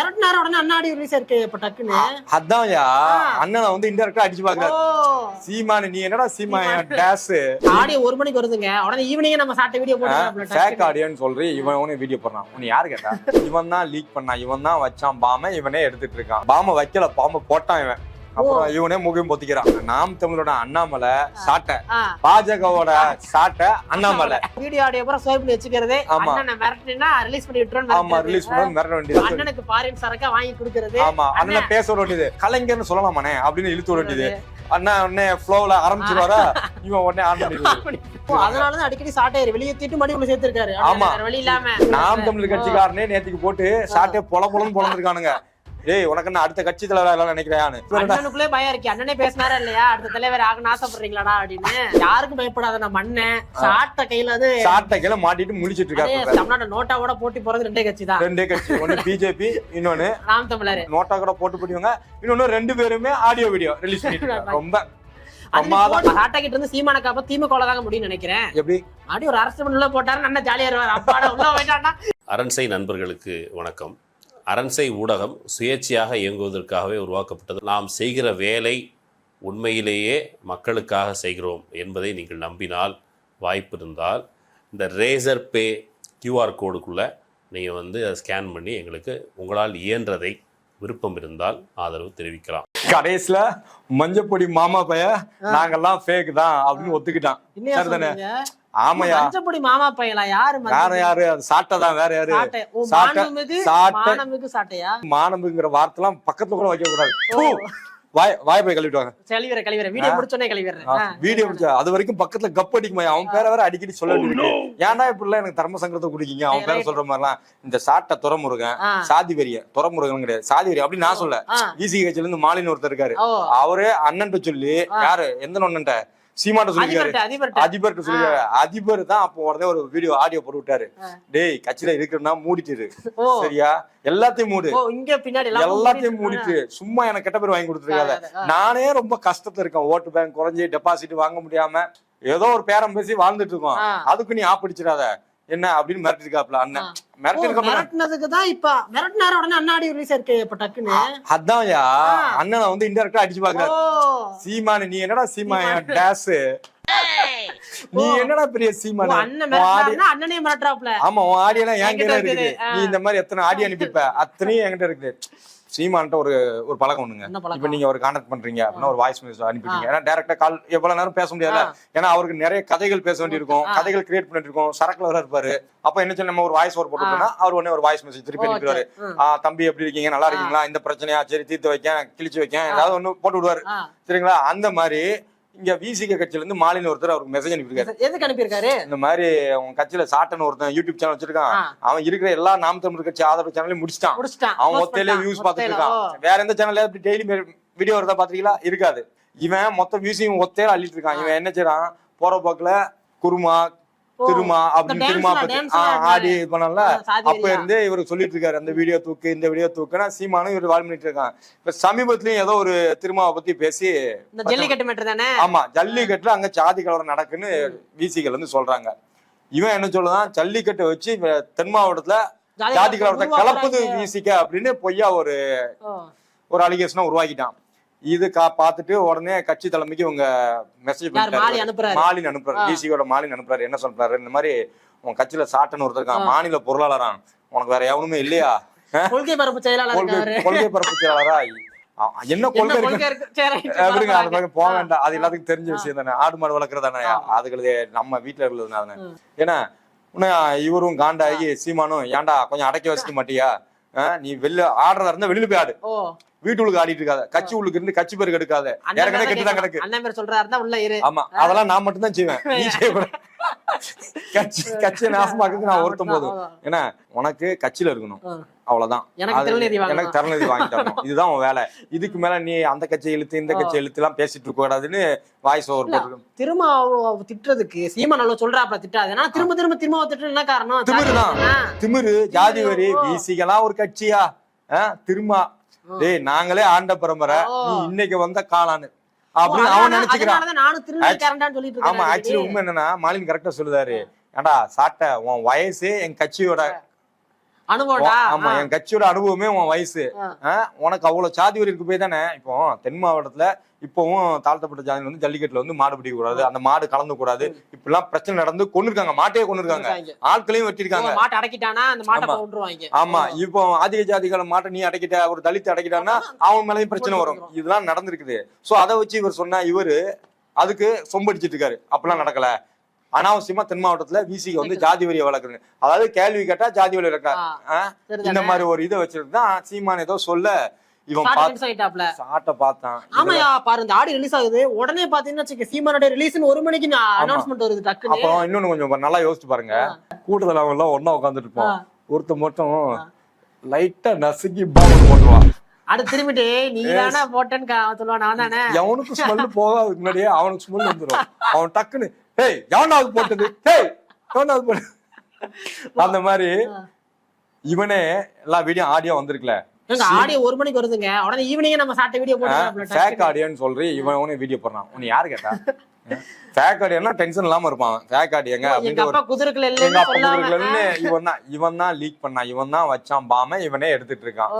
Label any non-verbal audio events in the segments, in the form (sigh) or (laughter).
மிரட்டினாரு உடனே அண்ணாடி ரிலீஸ் இருக்கு இப்ப டக்குன்னு. அதான்யா. ஆ. அண்ணனை வந்து இன்டெரக்டா அடிச்சு பாக்குறாரு சீமானு நீ என்னடா சீமா டேஸ் ஆடியோ ஒரு மணிக்கு வருதுங்க. உடனே ஈவினிங்கே நம்ம சாட்ட வீடியோ ஃபேக் போட்டு ஆடியோன்னு சொல்றி இவன் உனக்கு வீடியோ போடுறான். உன்னை யாரு கேட்டா? இவன் தான் லீக் பண்ணான். இவன் தான் வச்சான். பாம இவனே எடுத்துட்டு இருக்கான். பாம வைக்கல பாம்பை போட்டான் இவன். அப்புறம் இவனே முகம் பொத்திக்கிறான். நாம் தமிழோட அண்ணாமலை சாட்டை. பாஜகவோட சாட்டை அண்ணாமலை. வீடியோ ஆடியோ பூரா ஸ்வைப் பண்ணி வச்சுக்கிறது. ஆமா. மிரட்டினா ரிலீஸ் பண்ணி விட்டுருன்னு ஆமா. ரிலீஸ் பண்ண மிரட்ட வேண்டியது. அண்ணனுக்கு ஃபாரின் சரக்கா வாங்கி கொடுக்கறது. ஆமா அண்ணன் பேச வேண்டியது. கலைஞர்னு சொல்லலாமாண்ணே? அப்படின்னு இழுத்து வேண்டியது. அண்ணா உடனே ஃப்ளோல ஆரம்பிச்சிருவாரா? இவன் உடனே ஆன் பண்ணிடுவாரு. ஓ, அதனாலதான் அடிக்கடி சாட்டையர் வெளியே தீட்டு மணி உள்ள சேர்த்திருக்காரு. ஆமா. இல்லாம. நாம் தமிழ் கட்சிக்காரனே நேத்துக்கு போட்டு சாட்டே பொல பொலன்னு பொழந்திருக்கானுங்க ஏய் உனக்கு என்ன அடுத்த கட்சி தலைவர் எல்லாம் நினைக்கிறான்னு அண்ணனுக்குள்ளே பயம் இருக்கு. அண்ணனே பேசினாரா இல்லையா? அடுத்த தலைவர் ஆகணும் ஆசைப்படுறீங்களாடா அப்படின்னு. யாருக்கும் பயப்படாத நம்ம அண்ணன் சாட்ட கையில அது சாட்டை கீழே மாட்டிட்டு முழிச்சிட்டு அதே இருக்காரு தமிழ்நாடு நோட்டாவோட போட்டி போறது ரெண்டே கட்சி தான். ரெண்டே கட்சி. ஒண்ணு பிஜேபி இன்னொன்னு ராம் தமிழர். நோட்டா கூட போட்டு போட்டுவாங்க இன்னொன்னு ரெண்டு பேருமே ஆடியோ வீடியோ ரிலீஸ் பண்ணிட்டு. (laughs) ரொம்ப அது பிரமாதம். சாட்டா கிட்ட இருந்து சீமான காப்ப திமுக தாங்க முடியும்னு நினைக்கிறேன். எப்படி? அப்படி ஒரு அரசு உள்ள போட்டாரு நல்லா ஜாலியா இருவார் அப்பாடா உள்ள அரண்சை நண்பர்களுக்கு வணக்கம். அரண்சை ஊடகம் சுயேட்சையாக இயங்குவதற்காகவே உருவாக்கப்பட்டது. நாம் செய்கிற வேலை உண்மையிலேயே மக்களுக்காக செய்கிறோம் என்பதை நீங்கள் நம்பினால் வாய்ப்பு இருந்தால் இந்த ரேசர் பே கியூஆர் கோடுக்குள்ளே நீங்கள் வந்து அதை ஸ்கேன் பண்ணி எங்களுக்கு உங்களால் இயன்றதை விருப்பம் இருந்தால் ஆதரவு தெரிவிக்கலாம். கடைசியில மஞ்சப்பொடி மாமா பைய நாங்கெல்லாம் ஃபேக் தான் அப்படின்னு ஒத்துக்கிட்டான். ஆமையா? மஞ்சப்பொடி மாமா பையலா யாரு வேற? யாரு அது சாட்டை தான் வேற யாரு? மானமிகு சாட்டை- மானமிகு சாட்டையா? மானம்புங்கிற வார்த்தைலாம் பக்கத்துல கூட வைக்க கூடாது. வாய் வாய் போய் கழுவிட்டு கழிவற கழிவற வீடியோ முடிச்சோனே கழிவறேன் வீடியோ பிடிச்ச அது வரைக்கும் பக்கத்துல கப் அடிக்குமா அவன் பேரை வேற அடிக்கடி சொல்ல வேண்டியது ஏன்டா இப்படி எல்லாம் எனக்கு தர்ம சங்கடத்தை குடிக்கீங்க? அவன் பேரை சொல்ற மாதிரிலாம். இந்த சாட்டை துறமுருகன். சாதி வெறிய துறமுருகன் கிடையாது. சாதி வெறி அப்படி நான் சொல்ல. ஈசி கட்சியில இருந்து மாலின்னு ஒருத்தர் இருக்காரு. அவரு அண்ணன்ட்ட சொல்லி யாரு? எந்த ஒண்ணன்ட்ட சீமாட்ட அதிபர்ட்ட அதிபர்கிட்ட சொல்லிருக்காரு அதிபர் தான் அப்போ உடனே ஒரு வீடியோ ஆடியோ போட்டு விட்டாரு. டேய் கட்சியில இருக்கிறனா மூடிட்டு சரியா? எல்லாத்தையும் மூடு. எல்லாத்தையும் மூடிட்டு- சும்மா எனக்கு கெட்ட பேர் வாங்கி கொடுத்துருக்காத. நானே ரொம்ப கஷ்டத்துல இருக்கேன். ஓட்டு பேங்க் குறைஞ்சி டெபாசிட் வாங்க முடியாம ஏதோ ஒரு பேரம் பேசி வாழ்ந்துட்டு இருக்கோம். அதுக்கு நீ ஆப்பிடிச்சிடாத என்ன அப்படின்னு மிரட்டிருக்காப்ல அண்ணன். மிரட்டுனதுக்கு தான் இப்ப மிரட்டினாரு உடனே அண்ணாடி ரிலீஸ் இருக்கு இப்ப டக்குன்னு. அதான்யா. அண்ணனை வந்து இன்டெரக்டா அடிச்சு பாக்குறாரு. சீமானு நீ என்னடா சீமா டேஸ்? நீ. என்னடா பெரிய சீமானு? அண்ணன் மிரட்டுறாப்ல ஆமா உன் ஆடியெல்லாம் என்கிட்ட இருக்குது. நீ இந்த மாதிரி எத்தனை ஆடி அனுப்பிப்ப அத்தனையும் என்கிட்ட இருக்குது. சீமான்ட்ட ஒரு ஒரு பழக்கம் ஒண்ணுங்க? இப்ப நீங்க ஒரு கான்டாக்ட் பண்றீங்க அப்படின்னா ஒரு வாய்ஸ் மெசேஜ் அனுப்பிட்டீங்க. ஏன்னா டேரக்டா கால் எவ்வளவு நேரம் பேச முடியாதுல ஏன்னா அவருக்கு நிறைய கதைகள் பேச வேண்டியிருக்கும். கதைகள் கிரியேட் பண்ணிட்டு இருக்கோம். சரக்குல வேற இருப்பாரு. அப்ப என்ன நம்ம ஒரு வாய்ஸ் ஓவர் போட்டுட்டோம்னா அவர் உடனே ஒரு வாய்ஸ் மெசேஜ் திருப்பி. அனுப்பிடுவாரு. தம்பி எப்படி இருக்கீங்க? நல்லா இருக்கீங்களா? இந்த பிரச்சனையா? சரி தீர்த்து வைக்கேன் கிழிச்சு வைக்கேன். ஏதாவது ஒண்ணு போட்டு விடுவாரு. சரிங்களா? அந்த மாதிரி இங்க விசிக கட்சியில இருந்து மாலின் ஒருத்தர் அவருக்கு மெசேஜ் அனுப்பியிருக்காரு. எதுக்கு அனுப்பியிருக்காரு? இந்த மாதிரி உங்க கட்சியில சாட்டன் ஒருத்தன் யூடியூப் சேனல் வச்சிருக்கான். அவன் இருக்கிற எல்லா நாம் தமிழ் கட்சி ஆதரவு சேனலையும் முடிச்சிட்டான். அவன் ஒத்தையிலே. வியூஸ் பார்த்துட்டு ஒத்தையில, இருக்கான். வேற எந்த சேனல்ல இப்படி டெய்லி வீடியோ வருதா பாத்தீங்களா இருக்காது. இவன் மொத்த வியூஸையும் ஒத்தையில அள்ளிட்டு இருக்கான். இவன் என்ன செய்றான் போற போக்குல குருமா. திருமா அப்படின்னு திருமா ஆடி இது பண்ணல அப்ப. இருந்தே இவரு சொல்லிட்டு இருக்காரு அந்த வீடியோ தூக்கு இந்த வீடியோ தூக்குனா சீமானும் இவர் வாழ் பண்ணிட்டு இருக்கான் இப்ப சமீபத்திலயும் ஏதோ ஒரு திருமாவை பத்தி பேசி ஜல்லிக்கட்டு ஆமா ஜல்லிக்கட்டுல அங்க சாதி கலவரம் நடக்குன்னு விசிகள் வந்து சொல்றாங்க இவன் என்ன சொல்லுதான் ஜல்லிக்கட்டை வச்சு தென் மாவட்டத்துல ஜாதி கலவரத்தை. கலப்புது விசிக்க அப்படின்னு பொய்யா ஒரு. ஒரு அலிகேஷனை உருவாக்கிட்டான் இது கா பார்த்துட்டு உடனே கட்சி தலைமைக்கு இவங்க மெசேஜ் அனுப்புறாரு? மாலின் அனுப்புறாரு. டிசியோட மாலின் அனுப்புறாரு. என்ன சொல்றாரு? இந்த மாதிரி உன் கட்சியில சாட்டன் ஒருத்தர் இருக்கான். ஆ. மாநில பொருளாளரான். உனக்கு வேற எவனுமே இல்லையா? கொள்கை பரப்பு செயலாளர் கொள்கை பரப்பு செயலாளரா? என்ன கொள்கை இருக்கு? அது பக்கம் போக. வேண்டாம். அது எல்லாத்துக்கும் தெரிஞ்ச விஷயம் தானே. ஆடு மாடு வளர்க்கறதானே அதுகளுக்கு நம்ம வீட்டுல இருக்கிறதுனால. ஏன்னா இன்னும் இவரும் காண்டாகி சீமானும் ஏன்டா கொஞ்சம் அடக்கி வச்சுக்க மாட்டியா? நீ வெளில ஆடுறதா இருந்தா வெளியில போய் ஆடு. ஓ வீட்டுக்குள்ள ஆடிட்டு இருக்காத. கட்சி உள்ளுக்கு இருந்து கட்சி பேருக்கு எடுக்காத. ஏற்கனவே பேரை கெட்டுதான். கிடக்கு அண்ணன் பேர் சொல்றாரு தான் உள்ள இரு. ஆமா அதெல்லாம் நான் மட்டும் தான் செய்வேன். நீ (laughs) செய்யக்கூடாது. கட்சி கட்சியை நாசமாக்குறது நான் ஒருத்தம் போதும். ஏன்னா உனக்கு கட்சியில இருக்கணும். அவ்வளவுதான். எனக்கு தரநிதி வாங்கி தரணும் இதுதான் உன் வேலை. இதுக்கு மேல நீ அந்த கட்சியை இழுத்து இந்த கட்சியை இழுத்து எல்லாம் பேசிட்டு இருக்க கூடாதுன்னு வாய்ஸ் ஓவர் போட்டு திரும்ப திட்டுறதுக்கு சீமான் அவ்வளவு சொல்றாப்ல திட்டாது. ஏன்னா திரும்ப திரும்ப திரும்ப திட்டு என்ன காரணம் திமிருதான். ஆ. திமிரு ஜாதி வரி ஓ. வீசிகலாம் ஒரு கட்சியா? திருமா டேய் நாங்களே ஆண்ட பரம்பரை. நீ இன்னைக்கு வந்த காளான்னு ஓ, அப்படின்னு அவன் நினைச்சுக்கிறான். ஆமா ஆக்சுவலி உண்மை என்னன்னா மாலின் கரெக்டா சொல்லுதாரு. ஏன்டா சாட்ட உன் வயசு என் கட்சியோட அனுபவம்டா. ஆமா என் கட்சியோட அனுபவமே உன் வயசு. உனக்கு அவ்வளவு சாதி வரி இருக்கு போய் தானே? இப்போ தென் மாவட்டத்துல இப்பவும் தாழ்த்தப்பட்ட ஜாதி வந்து ஜல்லிக்கட்டுல வந்து மாடு பிடிக்க கூடாது அந்த மாடு கலந்து கூடாது. இப்படிலாம் பிரச்சனை நடந்து கொண்டிருக்காங்க மாட்டையே கொண்டிருக்காங்க. ஆட்களையும் வெட்டிருக்காங்க மாட்டை அடக்கிட்டானா அந்த மாட்டை ஆமா. இப்போ அதிக ஜாதிகள மாட்டை நீ அடைக்கிட்ட ஒரு தலித் அடைக்கிட்டான்னா அவன் மேலயும் பிரச்சனை வரும். இதெல்லாம் நடந்திருக்குது. சோ அதை வச்சு இவர் சொன்னா இவரு அதுக்கு சொம்படிச்சிட்டு இருக்காரு. அப்படிலாம் நடக்கல. அனாவசியமா தென் மாவட்டத்துல விசிக்கு வந்து ஜாதி வரியை வளர்க்குறேன் அதாவது கேள்வி கேட்டா ஜாதி வரி சரிதானே? இந்த மாதிரி ஒரு இதை வச்சிட்டு தான் சீமான் ஏதோ சொல்ல ஆமாயா பாரு இந்த ஆடி ரிலீஸ் ஆகுது. உடனே பாத்தீங்கன்னா சீமானோட ரிலீஸ் ஒரு மணிக்கு அனௌன்ஸ்மெண்ட் வருது அப்புறம் இன்னொன்னு கொஞ்சம் நல்லா யோசிச்சு பாருங்க. கூட்டத்துல அவங்க எல்லாம் ஒண்ணா உட்காந்துட்டு இருப்போம். ஒருத்த மட்டும் லைட்டா நசுக்கி பாவல் போட்டுருவான் அடுத்து திரும்பிட்டு நீ தானே போட்டேன்னு சொல்லுவான் நான் தானே? ஸ்மெல் போகாதுக்கு முன்னாடியே அவனுக்கு ஸ்மெல் வந்துரும். அவன் டக்குன்னு ஹேய் எவனாவது போட்டது. ஹேய் எவனாவது போட்டது அந்த மாதிரி இவனே எல்லா வீடியோ ஆடியோ வந்திருக்குல ஆடியோ ஒரு மணிக்கு வருதுங்க. உடனே ஈவினிங்கே நம்ம சாட்ட வீடியோ ஃபேக் போட்டு ஆடியோன்னு சொல்றி இவன் உனே வீடியோ போடுறான். உன்னை யாரு கேட்டா? ஃபேக் ஆடியோனா டென்ஷன் இல்லாம இருப்பான். ஃபேக் ஆடியோங்க அப்படின்னு அப்பா இல்லைன்னு சொல்லாம குதிரைகள்னு இவன் தான் இவன் தான் லீக் பண்ணான். இவன் தான் வச்சான் பாம இவனே எடுத்துட்டு இருக்கான்.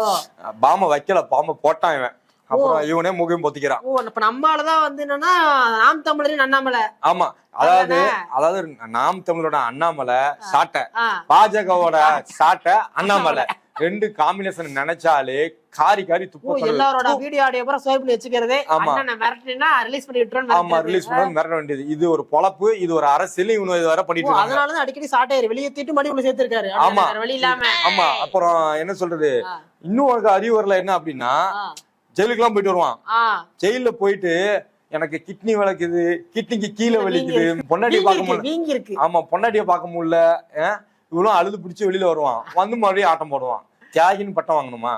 பாம வைக்கல பாம்பு போட்டான் இவன். அப்புறம் இவனே முகம் பொத்திக்கிறான். ஓ இப்ப நம்மாலதான் வந்து என்னன்னா நாம் தமிழரின் அண்ணாமலை ஆமா. அதாவது அதாவது நாம் தமிழோட அண்ணாமலை சாட்டை. பாஜகவோட சாட்டை அண்ணாமலை. ரெண்டு காம்பினேஷன் நினைச்சாலே காரி காரி துப்ப எல்லாரோட வீடியோ ஆடியோ பூரா ஸ்வைப் பண்ணி வச்சுக்கிறது. ஆமா. மிரட்டினா ரிலீஸ் பண்ணி ஆமா ரிலீஸ் பண்ண மிரட்ட வேண்டியது. இது ஒரு பொழப்பு இது ஒரு அரசியல் இவனு இது வர பண்ணிட்டு இருக்காங்க. அதனாலதான் அடிக்கடி சாட்டையர் வெளியே தீட்டு மடி உள்ள சேர்த்திருக்காரு. ஆமா. வழி இல்லாம. ஆமா. அப்புறம் என்ன சொல்றது. இன்னும் உனக்கு அறிவு வரல என்ன அப்படின்னா ஜெயிலுக்குலாம் போயிட்டு வருவான். ஜெயில போயிட்டு எனக்கு கிட்னி வலிக்குது கிட்னிக்கு கீழே வலிக்குது. பொண்டாட்டியை பார்க்க முடியல. ஆமா பொண்டாட்டியை பார்க்க முடியல? இவனும் அழுது பிடிச்சி வெளியில வருவான். வந்து மறுபடியும் ஆட்டம் போடுவான். தியாகின்னு பட்டம் வாங்கணுமா?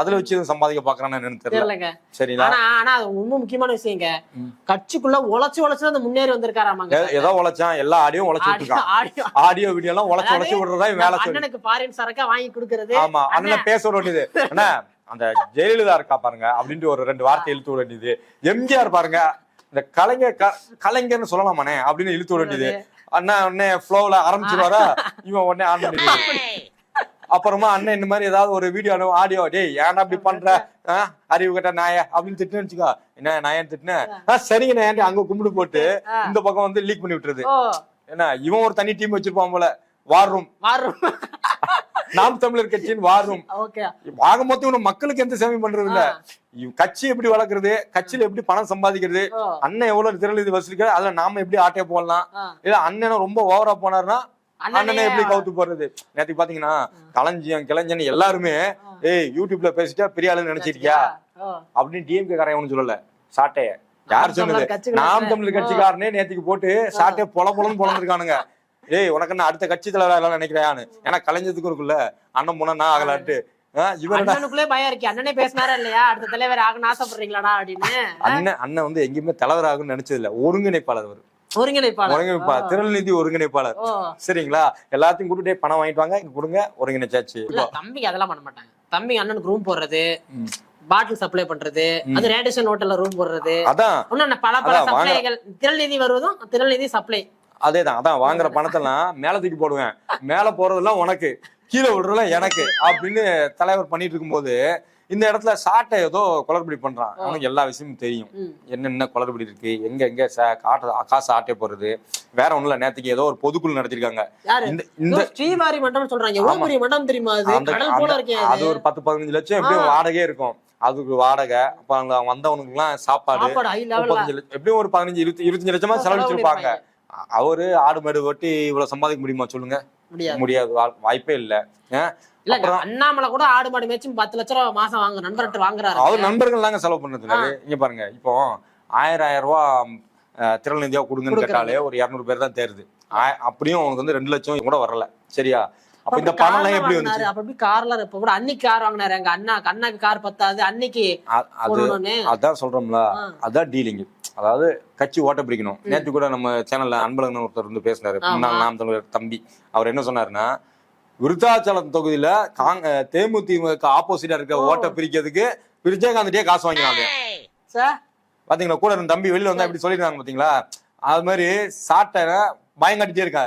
அதுல வச்சு சம்பாதிக்க பாக்குறான்னு தெரியலங்க. சரிங்களா? ஆனா ஆனா அது ரொம்ப முக்கியமான விஷயங்க. கட்சிக்குள்ள உழைச்சு உழைச்சு அந்த முன்னேறி வந்திருக்காராமாங்க ஏதோ உழைச்சான். எல்லா ஆடியும் உழைச்சு ஆடியோ விட்டுருக்கான். ஆடியோ. ஆடியோ வீடியோ எல்லாம் உழைச்சு உழைச்சு விடுறதா வேலை அண்ணனுக்கு பாரின் சரக்கா வாங்கி கொடுக்கறது. ஆமா அண்ணன் பேச வேண்டியது. அண்ணா அந்த ஜெயலலிதா இருக்கா பாருங்க அப்படின்ட்டு ஒரு ரெண்டு வார்த்தை இழுத்து விட வேண்டியது. எம்ஜிஆர் பாருங்க இந்த கலைஞர் கலைஞர்னு சொல்லலாமாண்ணே அப்படின்னு இழுத்து விட வேண்டியது. அண்ணா உடனே ஃப்ளோல ஆரம்பிச்சிருவாரா? இவன் உடனே ஆன் பண்ணிடுவாரு. அப்புறமா அண்ணன் இந்த மாதிரி ஏதாவது ஒரு வீடியோ ஆடியோ டேய் ஏன்டா அப்படி பண்ற? அறிவு கட்ட நாய அப்படின்னு திட்டுன்னு வச்சுக்கோ. என்ன நாயன் திட்டுனேன் சரிங்க நாயன் அங்க கும்பிடு போட்டு இந்த பக்கம் வந்து லீக் பண்ணி விட்டுறது ஓ. என்ன இவன் ஒரு தனி டீம் வச்சிருப்பான் போல. வார் ரூம் (laughs) நாம் தமிழர் கட்சியின் வார் ரூம் ஆக மொத்தம் மக்களுக்கு எந்த சேவை பண்றது இல்ல கட்சி எப்படி வளர்க்கறது கட்சியில எப்படி பணம் சம்பாதிக்கிறது அண்ணன் எவ்வளவு திரள் இது வசூலிக்கிறார் அதுல நாம எப்படி ஆட்டைய போடலாம். இல்ல அண்ணனும் ரொம்ப ஓவரா போனாருன்னா அண்ணனை அண்ணனே எப்படி கவுத்து போடுறது? நேத்துக்கு பாத்தீங்கன்னா களஞ்சியம் கிளஞ்சன் எல்லாருமே ஏய் யூடியூப்ல பேசிட்டா பெரிய ஆளுன்னு நினைச்சிருக்கியா? அப்படின்னு டிஎம்கே காரன் ஒண்ணு சொல்லல. சாட்டைய. யார் சொன்னது? நாம் தமிழர் கட்சிக்காரனே நேத்துக்கு போட்டு சாட்டைய பொல பொலன்னு பொழந்திருக்கானுங்க ஏய் உனக்கு என்ன அடுத்த கட்சி தலைவர் எல்லாம் நினைக்கிறான்னு ஏன்னா கலைஞத்துக்கும் இருக்குல்ல அண்ணன் போனா நான் ஆகலான்ட்டு அண்ணனுக்குள்ளே பயம் இருக்கு. அண்ணனே பேசினாரா இல்லையா? அடுத்த தலைவர் ஆகணும் ஆசைப்படுறீங்களாடா அப்படின்னு. அண்ணன் அண்ணன் வந்து எங்கேயுமே தலைவர் ஆகும்னு நினைச்சது இல்ல ஒருங்கிணைப்பாளர் அவர். ஒருங்கிணைப்பாளர். ஒருங்கிணைப்பாளர் திருநிதி ஒருங்கிணைப்பாளர். சரிங்களா? எல்லாத்தையும் கூட்டிட்டே பணம் வாங்கிட்டு வாங்க. இங்க கொடுங்க. ஒருங்கிணைச்சாச்சு. தம்பி அதெல்லாம் பண்ண மாட்டாங்க. தம்பி அண்ணனுக்கு ரூம் போடுறது. பாட்டில் சப்ளை பண்றது அது ரேடியேஷன் ஹோட்டல்ல ரூம் போடுறது. அதான். இன்னும் பல பல. சப்ளைகள் திரள்நிதி வருவதும் திரள்நிதி சப்ளை அதேதான் அதான் வாங்குற பணத்தெல்லாம் மேல தூக்கி போடுவேன். மேல போறதெல்லாம் உனக்கு கீழே விடுறதெல்லாம் எனக்கு அப்படின்னு தலைவர் பண்ணிட்டு இருக்கும்போது இந்த இடத்துல சாட்டை ஏதோ குளறுபடி பண்றான். அவனுக்கு எல்லா விஷயமும் தெரியும். என்னென்ன குளறுபடி இருக்கு எங்க எங்க காட்டு காசு ஆட்டை போடுறது வேற ஒண்ணும் இல்ல நேத்துக்கு ஏதோ ஒரு பொதுக்குழு நடத்திருக்காங்க. இந்த இந்த ஸ்ரீவாரி மண்டபம் சொல்றாங்க மண்டபம் தெரியுமா அது? அது. ஒரு பத்து பதினஞ்சு லட்சம் எப்படியும் வாடகையே இருக்கும். அதுக்கு வாடகை அப்ப அங்க வந்தவனுக்கு எல்லாம் சாப்பாடு எப்படியும் ஒரு பதினஞ்சு இருபத்தி இருபத்தஞ்சு லட்சமா செலவழிச்சிருப்பாங்க. அவரு ஆடு மாடு வெட்டி இவ்வளவு சம்பாதிக்க முடியுமா சொல்லுங்க? முடியாது. வாய்ப்பே இல்ல? இல்ல அண்ணாமலை கூட ஆடு மாடு மேய்ச்சி பத்து லட்ச ரூபா மாசம் வாங்க நண்பர்கிட்ட வாங்குறாரு. அவர் நண்பர்கள் தாங்க செலவு பண்றது இல்ல இங்க பாருங்க இப்போ ஆயிரம் ஆயிரம் ரூபா திரள் நிதியா கொடுங்கன்னு. கேட்டாலே ஒரு இருநூறு பேர் தான் தேருது. அப்படியும் அவனுக்கு வந்து ரெண்டு லட்சம் கூட வரல. சரியா? அப்ப இந்த பணம் எல்லாம் எப்படி? வந்துச்சு? அப்ப எப்படி கார்ல இப்ப கூட அன்னைக்கு கார் வாங்கினாரு. எங்க அண்ணா அண்ணாக்கு கார் பத்தாது. அன்னைக்கு அது அதான் சொல்றோம்ல. அதான் டீலிங் அதாவது கட்சி ஓட்ட பிடிக்கணும். நேத்து கூட நம்ம சேனல்ல அன்பழகன் ஒருத்தர் வந்து பேசினாரு. முன்னாள் நாம் தமிழர் தம்பி. அவர் என்ன சொன்னாருன்னா விருத்தாச்சலம் தொகுதியில காங்க தேமுதிமுக ஆப்போசிட்டா இருக்க. ஓட்டை பிரிக்கிறதுக்கு விஜயகாந்த்டே காசு வாங்கினாங்க சார் பாத்தீங்களா? கூட இருந்த தம்பி வெளியில வந்தா இப்படி சொல்லிருக்காங்க பாத்தீங்களா? அது மாதிரி சாட்டை பயம் காட்டிட்டே இருக்கா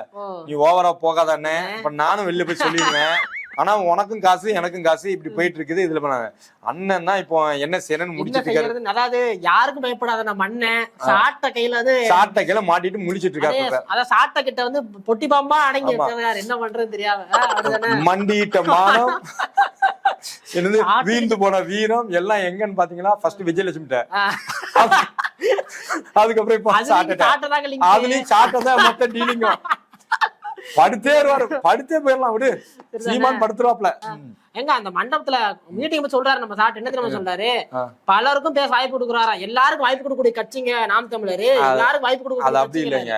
நீ ஓவரா போகாதானே இப்ப நானும் வெளில போய் சொல்லிடுவேன். ஆனா உனக்கும் காசு எனக்கும் காசு இப்படி போயிட்டு இருக்குது இதுல பண்ணாங்க அண்ணன் தான் இப்போ என்ன செய்யணும்னு என்ன முடிச்சிட்டு இருக்காரு. அதாவது யாருக்கும் பயப்படாத நம்ம அண்ணன் சாட்ட கையில வந்து சாட்டை கீழே மாட்டிட்டு முடிச்சிட்டு இருக்காரு அதே. அத சாட்ட கிட்ட வந்து பொட்டி பாம்பா அடங்கி என்ன பண்றது தெரியாம. மண்டிட்ட மானம். (laughs) என்னது? சாட்டை- வீழ்ந்து போன வீரம். எல்லாம் எங்கன்னு பாத்தீங்கன்னா ஃபர்ஸ்ட் விஜயலட்சுமிட்ட. அதுக்கப்புறம் இப்போ அதுலயும் சாட்டை. அதுலயும் சாட்டதான் மொத்த டீலிங்கும் படுத்தே வருவாரு. படுத்தே போயிடலாம் விடு. சீமான் படுத்துருவாப்ல எங்க அந்த மண்டபத்துல மீட்டிங் சொல்றாரு நம்ம சாட் என்ன தெரியுமா சொல்றாரு. பலருக்கும் பேச வாய்ப்பு கொடுக்குறாராம் எல்லாருக்கும் வாய்ப்பு கொடுக்கக்கூடிய கட்சிங்க நாம் தமிழர். எல்லாருக்கும் வாய்ப்பு அது கொடுக்கக்கூடிய அப்படி. இல்லைங்க.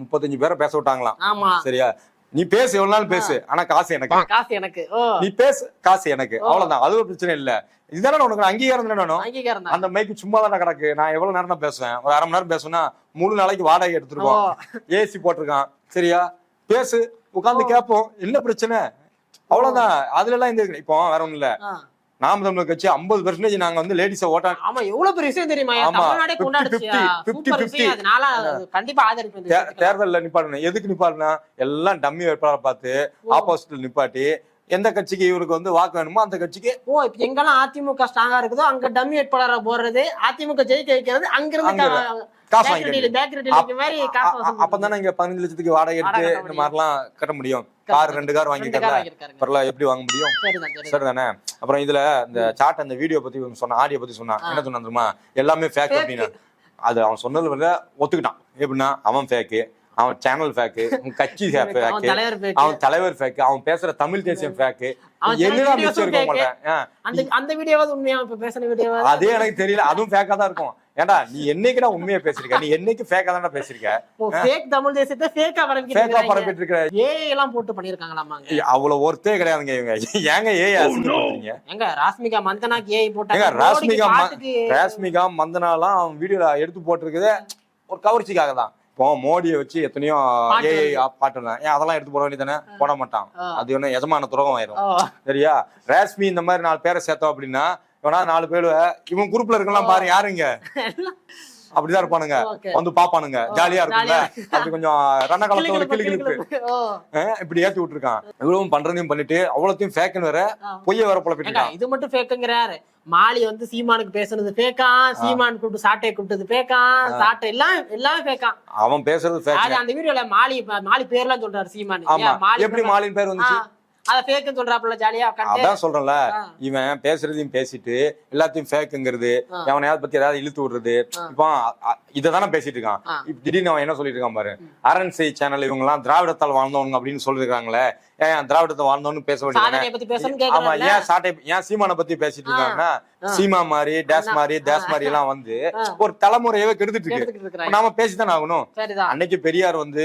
முப்பத்தஞ்சு பேரை பேச விட்டாங்களாம். ஆமா. சரியா? நீ பேசு எவ்வளவு நாள் பேசு. ஆனா காசு எனக்கு. காசு எனக்கு. நீ பேசு காசு எனக்கு. அவ்வளவுதான். அது ஒரு பிரச்சனை இல்ல. இதுதானே உனக்கு அங்கீகாரம் தானே வேணும்? அங்கீகாரம் அந்த மைக்கு சும்மா தானே கிடக்கு. நான் எவ்வளவு நேரம் தான் பேசுவேன்? ஒரு அரை மணி நேரம் பேசுனா முழு நாளைக்கு வாடகை எடுத்துருக்கோம். ஏசி போட்டிருக்கான். சரியா? பேசு உட்கார்ந்து கேட்போம் என்ன பிரச்சனை? அவ்வளவுதான். அதுல எல்லாம் இந்த இப்போ வேற ஒண்ணும் இல்ல. நாம தமிழர் கட்சி ஐம்பது பெர்சன்டேஜ் நாங்க வந்து லேடிஸ ஓட்டா ஆமா எவ்வளவு பெரிய விஷயம் தெரியுமா. தமிழ்நாடே 50, கொண்டாடுச்சியா 50, சூப்பர் 50. விஷயம். அதனால அது கண்டிப்பா விஷயத்துக்கு. தேர்தல்ல நிப்பாட்டணும். எதுக்கு நிப்பாட்டினா எல்லாம் டம்மி வேட்பாளரை பார்த்து ஆப்போசிட்ல நிப்பாட்டி எந்த கட்சிக்கு இவருக்கு வந்து வாக்கு வேணுமோ அந்த கட்சிக்கு ஓ இப்ப எங்கெல்லாம் அதிமுக ஸ்ட்ராங்கா இருக்குதோ அங்க டம்மி வேட்பாளரை போடுறது அதிமுக ஜெயிக்க வைக்கிறது அங்க அங்க இருந்து காசு மாதிரி அப்பதானே இங்க பதினஞ்சு லட்சத்துக்கு வாடகை எடுத்து இந்த முடியும். மாதிரிலாம் கட்ட முடியும். கார் ரெண்டு கார் வாங்கிக்கல. பரவாயில்ல எப்படி வாங்க முடியும்? சரிதான் அப்புறம் இதுல இந்த சாட் அந்த வீடியோ பத்தி சொன்ன ஆடியோ பத்தி சொன்னான் என்ன சொன்னான் தெரியுமா? எல்லாமே ஃபேக். அப்படின்னா. அது அவன் சொன்னது வந்து ஒத்துக்கிட்டான். எப்படின்னா அவன் ஃபேக்கு அவன் சேனல் ஃபேக்கு அவன் கட்சி (laughs) ஃபேக்கு. அவன் தலைவர் ஃபேக்கு அவன் பேசுற தமிழ் தேசியம் ஃபேக்கு என்னடா மிச்சம் இருக்க fake. மாட்டேன் அந்த வீடியோவாவது உண்மையா? இப்ப பேசின வீடியோவாவது அதே எனக்கு தெரியல. அதுவும் ஃபேக்கா தான் இருக்கும். ஏன்டா நீ என்னைக்குடா உண்மையா பேசிருக்க? நீ என்னைக்கு ஃபேக்கா தான்டா பேசிருக்க? ஃபேக் தமிழ் தேசத்தை ஃபேக்கா ஃபேக்கா பரப்பிட்டு பரப்பிட்டு இருக்க ஏஐ எல்லாம் போட்டு பண்ணிருக்காங்களாமாங்க அவ்வளவு ஒர்த்தே கிடையாதுங்க இவங்க. ஏங்க ஏ அசிங்கப்படுறீங்க எங்க ராஸ்மிகா மந்தனாக்கு ஏஐ ஏங்க போட்டாங்க ராஸ்மிகா ராஸ்மிகா மந்தனாலாம் அவன் வீடியோல எடுத்து போட்டிருக்குது. ஒரு கவர்ச்சிக்காக தான். இப்போ மோடியை வச்சு எத்தனையோ ஏஐ பாட்டு தான் ஏன் அதெல்லாம் எடுத்து போட வேண்டியதானே போட மாட்டான். அது என்ன எஜமான துரோகம் ஆயிரும். சரியா? ராஸ்மி இந்த மாதிரி நாலு பேரை சேர்த்தோம் அப்படின்னா இவனா நாலு பேரு இவன் குரூப்ல இருக்கலாம் பாரு யாருங்க? (laughs) அப்படிதான் இருப்பானுங்க. வந்து பாப்பானுங்க. ஜாலியா இருக்கும்ல? அப்படி கொஞ்சம் ரண காலத்துல ஒரு கிளி கிளு, கிளிப்பு இப்படி ஏத்தி விட்டுருக்கான். இவ்வளவும் பண்றதையும் பண்ணிட்டு அவ்வளோத்தையும் ஃபேக்குன்னு வேற. பொய்ய வேற புலப்பிட்டு இது மட்டும் ஃபேக்குங்கிறாரு மாலி வந்து சீமானுக்கு பேசுனது ஃபேக்கா சீமான் கூப்பிட்டு சாட்டை கூப்பிட்டது ஃபேக்கா சாட்டை எல்லாம் எல்லாமே ஃபேக்கா அவன் பேசுறது ஃபேக் அந்த வீடியோல மாலி மாலி பேர்லாம் சொல்றாரு சீமான். எப்படி மாலின் பேர் வந்துச்சு? அத ஃபேக்குன்னு சொல்றாப்புல ஜாலியா அதான் சொல்றேன்ல. இவன் பேசுறதையும் பேசிட்டு எல்லாத்தையும் ஃபேக்குங்கிறது. எவனையாவது பத்தி ஏதாவது இழுத்து விடுறது. இப்போ இததானே பேசிட்டு இருக்கான். திடீர்னு அவன் என்ன சொல்லிட்டு இருக்கான் பாரு அரண்சை சேனல் இவங்க எல்லாம் திராவிடத்தால் வாழ்ந்தவங்க அப்படின்னு சொல்லிருக்காங்களே ஏன் திராவிடத்தை வாழ்ந்தவன்னு பேச பேசணும்னு ஆமா ஏன் சாட்டை ஏன் சீமானை பத்தி பேசிட்டு இருக்காங்கன்னா. சீமா மாதிரி டேஸ். மாதிரி டேஸ் மாதிரி எல்லாம் வந்து. ஒரு தலைமுறையவே கெடுத்துட்டு இருக்கு. நாம பேசித்தானே ஆகணும். அன்னைக்கு பெரியார் வந்து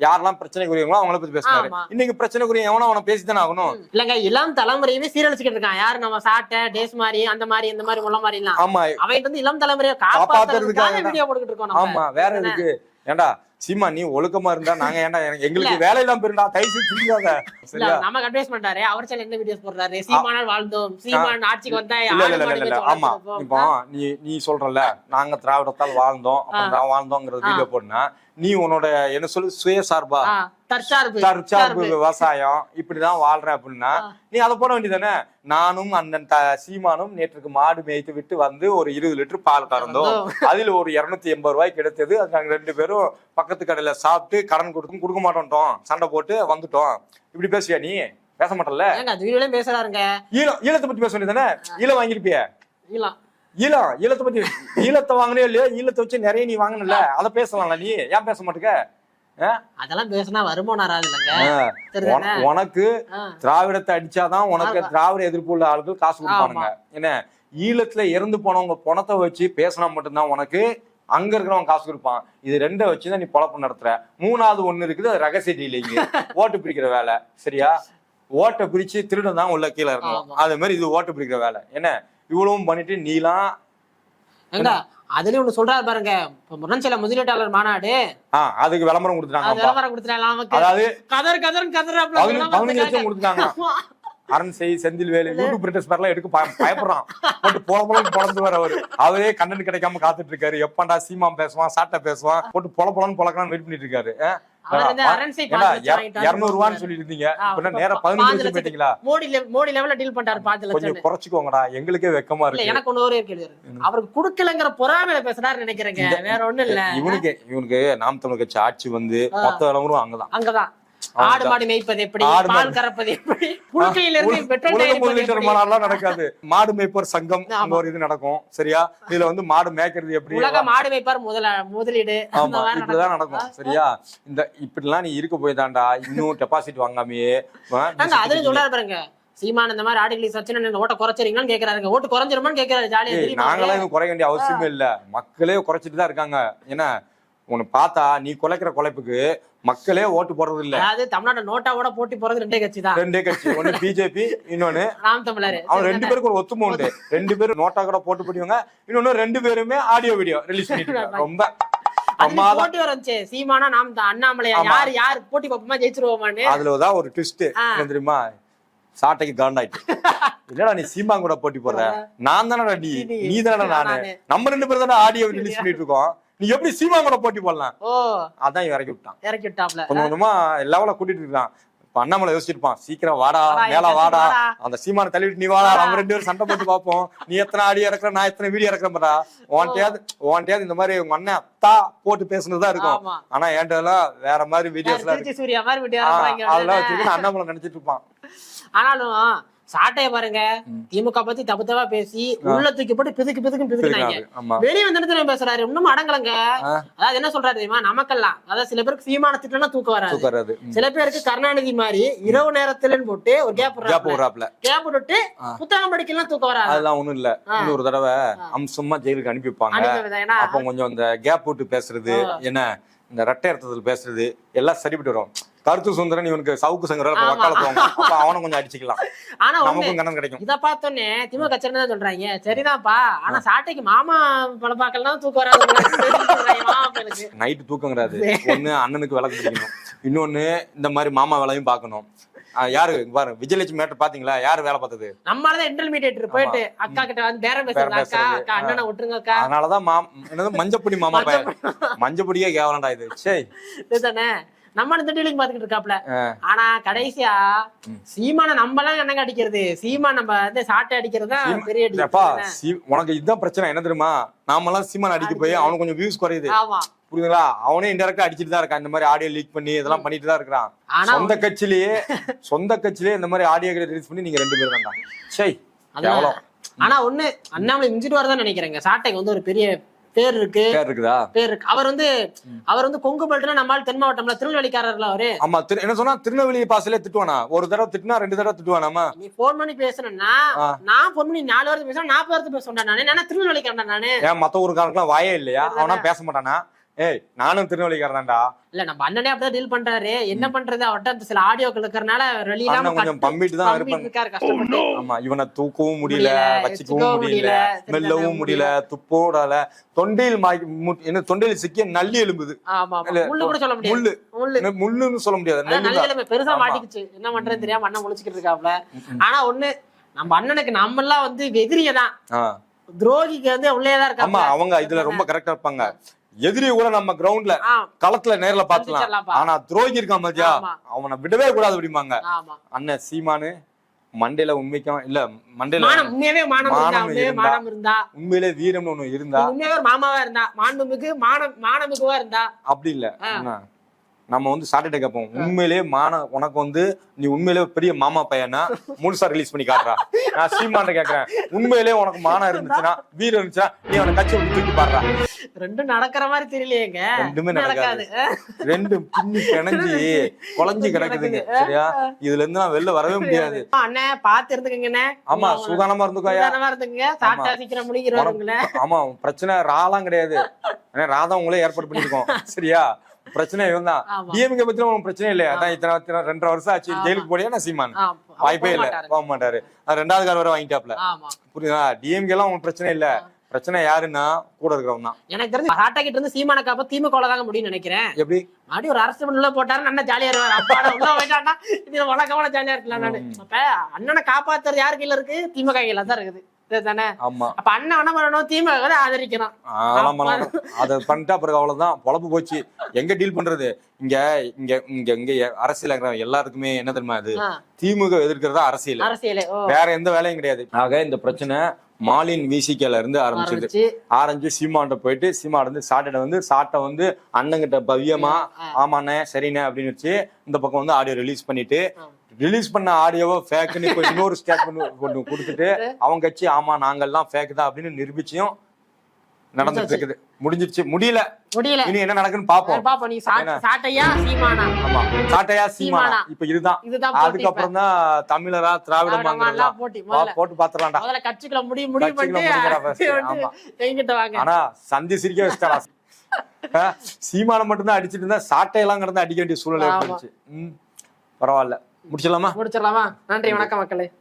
யாரெல்லாம் பிரச்சனைக்குரியவங்களோ அவங்கள பத்தி பேசினாரு. இன்னைக்கு பிரச்சனைக்குரிய எவனோ அவனை பேசித்தானே ஆகணும். இல்லங்க இளம் தலைமுறையுமே சீரழிச்சுக்கிட்டு இருக்கான் யாரு நம்ம சாட்டை டேஸ் மாதிரி அந்த மாதிரி இந்த மாதிரி முள்ள மாதிரி எல்லாம் ஆமா. அவன் வந்து இளம் தலைமுறையை காப்பாத்துறதுக்காக. வீடியோ போட்டுக்கிட்டு இருக்கோம் ஆமா வேற எதுக்கு? ஏன்டா சீமா நீ ஒழுக்கமா இருந்தா நாங்க ஏன்டா எங்களுக்கு வேலை இல்லாம போயிருந்தா தயவு இல்ல சரியா? நமக்கு அட்வைஸ் பண்றாரு அவர் சேனல் என்ன வீடியோஸ் போடுறாரு? சீமானால் வாழ்ந்தோம். சீமான் ஆட்சிக்கு வந்தா இல்ல இல்ல இல்ல இல்ல. ஆமா. இப்போ. நீ நீ சொல்றல நாங்க திராவிடத்தால் வாழ்ந்தோம். அப்புறம் திரா- வாழ்ந்தோங்கிற வீடியோ போடுனா நீ உன்னோட என்ன சொல்லு சுயசார்பா? தற்சார்பு தற்சார்பு விவசாயம் இப்படிதான் வாழ்றேன் அப்படின்னா. நீ அதை போட வேண்டியதானே நானும் அண்ணன் த- சீமானும் நேற்றுக்கு மாடு மேய்த்து விட்டு வந்து ஒரு இருபது லிட்டர் பால் கறந்தோம். (laughs) அதுல ஒரு இருநூத்தி எண்பது ரூபாய் கிடைத்தது. அது நாங்க ரெண்டு பேரும் பக்கத்து கடையில சாப்பிட்டு கடன் கொடுத்தும் கொடுக்க மாட்டோம் சண்டை போட்டு வந்துட்டோம். இப்படி பேசுவியா நீ? பேச மாட்டல அந்த வீடியோலயும் பேசுறாருங்க. ஈழம் ஈழத்தை பத்தி பேச வேண்டியதானே ஈழம் வாங்கிருப்பிய இளம் ஈழம் ஈழத்தை பத்தி ஈழத்தை வாங்கினே இல்லையோ? ஈழத்தை வச்சு நிறைய நீ வாங்கினல அதை பேசலாம்ல நீ? ஏன் பேச மாட்டுக்க? ஆ? அதெல்லாம் பேசினா வருமானம் வராது இல்லங்க உனக்கு. திராவிடத்தை அடிச்சாதான் உனக்கு திராவிட எதிர்ப்பு உள்ள ஆட்கள் காசு கொடுப்பானுங்க. என்ன? ஈழத்துல இறந்து போனவங்க பணத்தை வச்சு பேசினா மட்டும்தான் உனக்கு அங்க இருக்கிறவன் காசு கொடுப்பான். இது ரெண்டை வச்சுதான் நீ பொழப்பு நடத்துற. மூணாவது ஒண்ணு இருக்குது அது ரகசிய டீலிங் ஓட்டு பிரிக்கிற வேலை. சரியா? ஓட்டை பிரிச்சு திருடன் தான் உள்ள கீழே இருக்கணும் ஆமா. அதே மாதிரி இது ஓட்டு பிரிக்கிற வேலை. என்ன? இவ்வளவும் பண்ணிட்டு நீலாம் ஏங்க அதுலயும் ஒண்ணு சொல்றாரு பாருங்க. முரண்சில முதலீட்டாளர் மாநாடு. அதுக்கு விளம்பரம் கொடுத்துட்டாங்க விளம்பரம் கொடுத்துட்டாங்க அதாவது கதர் கதர் பதினஞ்சு பதினஞ்சு லட்சம் கொடுத்துட்டாங்க. அரண் செய் செந்தில் வேலு யூடியூப் பிரிண்டர்ஸ் பேர்லாம் எடுக்க பய- பயப்படுறான். போட்டு போல பொழந்து வர அவரு. அவரே கண்டென்ட் கிடைக்காம காத்துட்டு இருக்காரு. எப்பண்டா சீமான் பேசுவான் சாட்டை பேசுவான் போட்டு பொல பொலன்னு பொழக்கலாம் வெயிட் பண்ணிட்டு இருக்காரு. அஹ் அவர் வந்து அரண்சை ஏன்னா பாஞ்சு லட்சம் வாங்கிட்டு வந்து இருநூறு ரூபான்னு சொல்லி இருந்தீங்க ஆ, இப்ப என்ன இப்ப நேரா பா- பதினஞ்சு லட்சம் போயிட்டீங்களா? மோடி மோடி லெவல்ல டீல் பண்றாரு பாஞ்சு கொஞ்சம் லட்சம் குறைச்சிக்கோங்கடா. எங்களுக்கே வெக்கமா இருக்கு. எனக்கு ஒண்ணு ஒரே கேள்வி இருக்கு. அவருக்கு குடுக்கலங்கிற பொறாமையில பேசுறாரு நினைக்கிறேங்க. வேற ஒண்ணும் இல்ல. இவனுக்கு இவனுக்கு நாம் தமிழ் கட்சி ஆட்சி வந்து மொத்த அளவும் அங்கதான். அங்கதான். ஆடு மாடு மேய்ப்பது எப்படி? பால் மாடு. கறப்பது எப்படி? புழுக்கையில இருந்து உல- பெட்ரோல் எப்படி? மாநாடுலாம் நடக்காது. மாடு மேய்ப்போர் சங்கம் ஒரு இது நடக்கும். சரியா? இதுல வந்து மாடு மேய்க்கிறது எப்படி? உலக மாடு மேய்ப்பார் முதல முதலீடு. ஆமா இப்படிதான் நடக்கும். சரியா? இந்த இப்படிலாம் நீ இருக்க போய் தான்டா இன்னும் டெபாசிட் வாங்காமையே. அதுல சொல்றாரு பாருங்க. சீமான் இந்த மாதிரி ஆடுகளி சச்சின் ஓட்ட குறைச்சிருங்களான்னு கேக்குறாருங்க ஓட்டு குறைஞ்சிருமான்னு கேக்குறாரு. ஜாலியா நாங்களாம் குறைய வேண்டிய அவசியமே இல்ல. மக்களே குறைச்சிட்டு தான் இருக்காங்க. ஏன்னா உன்னை பார்த்தா நீ குலைக்கிற குலைப்புக்கு மக்களே ஓட்டு போடுறது இல்ல. அதாவது தமிழ்நாடு நோட்டாவோட போட்டி போறது ரெண்டே கட்சி தான். ரெண்டே கட்சி. ஒண்ணு பிஜேபி இன்னொன்னு ராம் தமிழர். அவன் ரெண்டு பேருக்கு ஒரு ஒத்துமை உண்டு. ரெண்டு பேரும் நோட்டா கூட போட்டு போடுவாங்க. இன்னொன்னு ரெண்டு பேருமே ஆடியோ வீடியோ ரிலீஸ் பண்ணிட்டு. ரொம்ப. போட்டி வரச்சு சீமானா நாம் அண்ணாமலையா. யார் யார் போட்டி பார்ப்போமா ஜெயிச்சிருவோமான்னு? அதுல தான் ஒரு ட்விஸ்ட் தெரியுமா? சாட்டைக்கு காண்டாயிட்டு இல்லடா (laughs) நீ சீமா கூட போட்டி போடுற? நான் தானடா நீ? நீ. நீ. தானடா நானு? நானு. நம்ம ரெண்டு பேரும் தானே ஆடியோ ரிலீஸ் பண்ணிட்டு இருக்கோம். நீ எப்படி சீமா கூட போட்டி போடலாம்? ஓ. அதான் இறக்கி விட்டான். இறக்கி விட்டாப்ல. கொஞ்சம் கொஞ்சமா லெவல கூட்டிட்டு இருக்கான். இப்ப அண்ணாமலை யோசிச்சிருப்பான். சீக்கிரம் வாடா மேல வாடா. அந்த சீமான தள்ளிட்டு நீ வாடா. நம்ம ரெண்டு பேரும் சண்டை போட்டு பாப்போம் நீ எத்தனை ஆடியோ இறக்குற நான் எத்தனை வீடியோ இறக்குறேன்டா உன்கிட்டயாவது உன்கிட்டயாவது இந்த மாதிரி உங்க அண்ணன் அத்தா போட்டு பேசுனதுதான் இருக்கும். ஆனா என்கிட்ட வேற மாதிரி இறக்குறாங்க அதெல்லாம் வச்சுட்டு அண்ணாமலை நினைச்சிட்டு இருப்பான். ஆனாலும் சாட்டைய பாருங்க. திமுக பத்தி தப்பு தப்பா பேசி உள்ள தூக்கி போட்டு பிதுக்கு பிதுக்கு பிதுக்குனாங்க வெளியே வந்து பேசுறாரு? இன்னும் அடங்கலங்க. அதாவது என்ன சொல்றாரு தெரியுமா? நமக்கெல்லாம். அதாவது சில பேருக்கு சீமான திட்டம்னா தூக்கம் வராது. சில பேருக்கு கருணாநிதி மாதிரி இரவு நேரத்துலன்னு போட்டு ஒரு கேப் கேப் விடுறாப்ல கேப் விட்டுட்டு. புத்தகம் படிக்கலாம் தூக்கம் வராது. அதெல்லாம் ஒண்ணும் இல்ல. இன்னொரு தடவை அம்சமா ஜெயிலுக்கு அனுப்பி வைப்பாங்க. அப்போ கொஞ்சம் இந்த கேப் விட்டு பேசுறது என்ன இந்த ரெட்டை அர்த்தத்தில் பேசுறது எல்லாம் சரிப்பட்டு வரும். கருத்து சுந்தரன் இவனுக்கு சவுக்கு சங்கர ஆமா. வக்காலத்துவாங்க அப்ப அவனை கொஞ்சம் அடிச்சுக்கலாம். ஆனா நமக்கும் கணம் கிடைக்கும். இத பார்த்தோன்னே திமுக கட்சியில தான் சொல்றாங்க. சரிதான்ப்பா. ஆனா சாட்டைக்கு மாமா படம் பார்க்கலாம் தூக்கம் வராது. நைட்டு தூக்கங்கிறாது ஒண்ணு அண்ணனுக்கு விளக்கு பிடிக்கணும். இன்னொன்னு இந்த மாதிரி மாமா வேலையும் பார்க்கணும். யாரு? பாரு. விஜயலட்சுமி மேட்டர் பாத்தீங்களா? யாரு வேலை பார்த்தது? நம்மளாலதான் இன்டர்மீடியேட் போயிட்டு அக்கா கிட்ட வந்து பேரம் பேரம் அக்கா. அக்கா அண்ணனை விட்டுருங்க அக்கா. அதனாலதான் மா என்னது? மஞ்சப்பொடி மாமா பையன். மஞ்சப்பொடியே கேவலண்டா இது. சே இதுதானே? நம்ம இந்த டீலிங் பாத்துக்கிட்டு இருக்காப்ல. ஆனா கடைசியா சீமான நம்ம எல்லாம் என்னங்க அடிக்கிறது? சீமா நம்ம வந்து சாட்டை அடிக்கிறது தான்? பெரிய உனக்கு இதுதான் பிரச்சனை. என்ன தெரியுமா? நாமெல்லாம் சீமான் அடிக்க போய் அவனுக்கு கொஞ்சம் வியூஸ் குறையுது. புரியுதுங்களா? அவனே இன்டெரக்டா அடிச்சிட்டு தான் இருக்கான். இந்த மாதிரி ஆடியோ லீக் பண்ணி இதெல்லாம் பண்ணிட்டு தான் இருக்கிறான். சொந்த கட்சியிலேயே (laughs) சொந்த கட்சியிலேயே இந்த மாதிரி ஆடியோ ரிலீஸ் பண்ணி நீங்க ரெண்டு பேரும் தான்டா. சை அதான். கேவலம். ஆனா ஒண்ணு அண்ணாமலை மிஞ்சிட்டு வரதான் நினைக்கிறேங்க. சாட்டைக்கு வந்து ஒரு பெரிய பேர் இருக்கு பேர் இருக்குதா பேர் இருக்கு அவர் வந்து அவர் வந்து கொங்கு பெல்ட்னா நம்மால் தென் மாவட்டம்ல திருநெல்வேலிக்காரர்ல அவரு. ஆமா திரு- என்ன சொன்னா திருநெல்வேலி பாசலே திட்டுவானா? ஒரு தடவை திட்டுனா ரெண்டு தடவை திட்டுவானாமா? நீ போன் பண்ணி பேசணும்னா. நான் போன் பண்ணி நாலு வாரத்து பேசுறேன் நாற்பது வாரத்து பேசுறேன் நானு. நான் திருநெல்வேலிக்காரன் நானு. ஏன் மத்த ஊருக்காரங்களும் வாயே இல்லையா? அவனா பேச மாட்டானா? ஏய் நானும் திருநெல்வேலிக்காரன் தான்டா இல்ல நம்ம அண்ணனே அப்படிதான் டீல் பண்றாரு. என்ன பண்றது? அவர்ட்ட அந்த சில ஆடியோக்கள் இருக்கிறனால அண்ணன் கொஞ்சம் பம்பிட்டு தான் இருப்பான் இருக்காரு கஷ்டப்பட்டு. ஆமா இவனை தூக்கவும் முடியல வச்சுக்கவும் முடியல மெல்லவும் முடியல. துப்போடல. தொண்டையில் என்ன தொண்டையில் சிக்கிய நல்லி எலும்புது ஆமா ஆமா. முள்ளு கூட சொல்ல முடியாது. முள்ளு. முள்ளுன்னு சொல்ல முடியாது. நெல்லு. நிலைமை பெருசா ஆமா. மாட்டிக்கிச்சு. என்ன பண்றது தெரியாம அண்ணன் முழிச்சுக்கிட்டு இருக்காப்ல. ஆனா ஒண்ணு நம்ம அண்ணனுக்கு நம்ம எல்லாம் வந்து தான். ஆ. துரோகிக்கு வந்து உள்ளேதான் ஆமா இருக்காங்க அவங்க இதுல ரொம்ப கரெக்டா இருப்பாங்க. எதிரி கூட நம்ம கிரவுண்ட்ல களத்துல நேர்ல பாத்துலாம் சந்திச்சிடலாம்ப்பா. ஆனா துரோகி இருக்கான் மத்தியா. அவனை விடவே கூடாது அப்படிம்பாங்க. ஆமா. அண்ணன் சீமானு மண்டையில உண்மைக்கும் இல்ல மண்டையில மானம். உண்மையாவே மானம் இருந்தா மானம் உண்மையிலே வீரம்னு ஒண்ணு இருந்தா. உண்மையாவே மாமாவா இருந்தா. மாண்புமிகு மானம் மானமிகுவா இருந்தா. அப்படி இல்ல? நம்ம வந்து சாட்டர்டே கேட்போம் உண்மையிலே மான உனக்கு வந்து நீ உண்மையிலே பெரிய மாமா பையனா முழுசா ரிலீஸ் பண்ணி காட்டுறா. நான் சீமான்ட்ட கேக்குறேன். உண்மையிலே உனக்கு மானம் இருந்துச்சுன்னா வீரம் இருந்துச்சுன்னா நீ அவனை கட்சி விட்டு தூக்கி பாடுறா. ரெண்டும் நடக்கிற மாதிரி தெரியலையேங்க. ரெண்டுமே நடக்காது. நடக்காது. ரெண்டு பின்னி கிணஞ்சி குழஞ்சி கிடக்குதுங்க. சரியா? இதுல இருந்து நான் வெளில வரவே முடியாது. அண்ணன் பாத்து இருந்துக்கங்கண்ணே ஆமா சுகானமா இருந்துக்கோயா சாப்பிட்டா சீக்கிரம் முடிக்கிறவங்கள ஆமா பிரச்சனை ராலாம் கிடையாது. ராதா உங்களே ஏற்பாடு பண்ணிருக்கோம். சரியா? பிரச்சனை இவன் தான். டிஎம்கே பத்தி உனக்கு பிரச்சனை இல்லையா. அதான் இத்தனை இத்தனை ரெண்டரை வருஷம் ஆச்சு. ஜெயிலுக்கு போடியா நான் சீமான்? வாய்ப்பே இல்ல. போக மாட்டாரு. ரெண்டாவது கார் வரை வாங்கிட்டாப்ல. புரியுதா? டிஎம்கே எல்லாம் உனக்கு பிரச்சனை இல்ல. பிரச்சனை யாருன்னா கூட இருக்கிறவன் தான் எனக்கு தெரிஞ்சு சாட்டா கிட்ட இருந்து சீமான காப்ப திமுக தாங்க முடியும்னு நினைக்கிறேன். எப்படி? மறுபடியும் ஒரு அரசு உள்ள போட்டாரு நல்லா ஜாலியா இருவாரு அப்பாடா உள்ள போயிட்டான்னா இது வழக்கமான ஜாலியா இருக்கலாம் நானு. அப்ப அண்ணனை காப்பாத்துறது யார் கையில இருக்கு? திமுக கையில தான் இருக்குது. தானே ஆமா. அப்ப அண்ணன் என்ன பண்ணணும் திமுக அதை பண்ணிட்டா பிறகு அவ்வளவுதான். பொழப்பு போச்சு. எங்க டீல் பண்றது? இங்க இங்க இங்க இங்க அரசியல் எல்லாருக்குமே என்ன தெரியுமா ஆ, திமுக எதிர்க்கிறதா அரசியல். வேற எந்த வேலையும் கிடையாது. ஆக இந்த பிரச்சனை மாலின் விசிகேல இருந்து ஆரம்பிச்சது ஆரம்பிச்சு. ஆரஞ்சு சீமான்ட்ட போயிட்டு சீமான் வந்து சாட்டை வந்து சாட்டை வந்து அண்ணங்கிட்ட பவ்யமா. ஆமாண்ணே சரிண்ணே அப்படின்னு வச்சு இந்த பக்கம் வந்து ஆடியோ ரிலீஸ் பண்ணிட்டு. ரிலீஸ் பண்ண ஆடியோவை ஃபேக்குன்னு இப்போ இன்னொரு ஸ்டேட்மெண்ட் கொண்டு கொடுத்துட்டு அவங்க கட்சி ஆமா நாங்கெல்லாம் ஃபேக் தான் அப்படின்னு நிரூபிச்சியும் நடந்துட்டு இருக்குது. முடிஞ்சிருச்சு. முடியல. முடியல. இனி என்ன நடக்குன்னு பாப்போம். நீ? சாட்டையா சீமானா? ஆமா. சாட்டையா சீமானா. இப்ப இதுதான். அதுக்கப்புறம் தான் தமிழரா திராவிடமாங்கிறதா போட்டி. பாத்துடலாம்டா. முதல்ல கட்சிக்குள்ள முடிவு முடிவு பண்ணிட்டு வாங்க. ஆனா சந்தி சிரிக்க வச்சிட்டாரா ஆ, சீமானை மட்டும்தான் அடிச்சிட்டு இருந்தா சாட்டையெல்லாம் கிடந்து அடிக்க வேண்டிய சூழ்நிலை ம் பரவாயில்ல. முடிச்சிடலாமா? முடிச்சிடலாமா? நன்றி வணக்கம் மக்களே.